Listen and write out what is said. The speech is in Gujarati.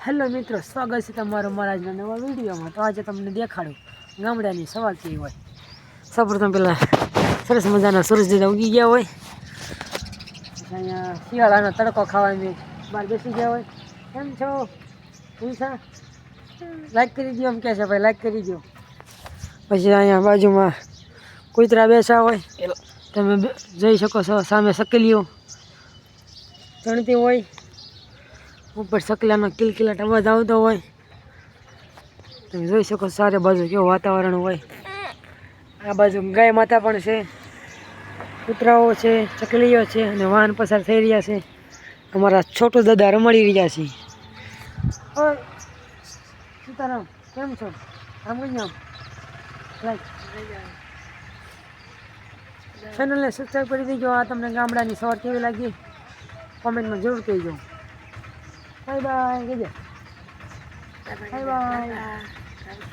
હેલો મિત્રો સ્વાગત છે તમારું મારા આજના નવા વિડીયોમાં. તો આજે તમને દેખાડું ગામડાની સવાર કેવી હોય. સૌપ્રથમ પહેલાં સરસ મજાના સૂરજ દાદા ઉગી ગયા હોય. અહીંયા શિયાળાનો તડકો ખાવાની બહાર બેસી ગયા હોય. કેમ છો? હિંસા? લાઈક કરી દો એમ કહે છે ભાઈ લાઈક કરી દો પછી અહીંયા બાજુમાં કૂતરા બેસા હોય. તમે જોઈ શકો છો સામે સકેલીઓ. ચણતી હોય. ઉપર સકલાનો કિલકિલાટ અવાજ આવતો હોય. તમે જોઈ શકો સારે બાજુ કેવું વાતાવરણ હોય. આ બાજુ ગાય માતા પણ છે. કૂતરાઓ છે, ચકલીઓ છે અને વાહન પસાર થઈ રહ્યા છે. અમારા છોટું દાદા રમાડી રહ્યા છે. સીતારામ, કેમ છો? આમ કઈ આમ? ચેનલને સબસ્ક્રાઈબ કરી દેજો. આ તમને ગામડાની સવાર કેવી લાગી? કોમેન્ટમાં જરૂર કહેજો. bye bye cái gì bye bye, bye. bye. bye.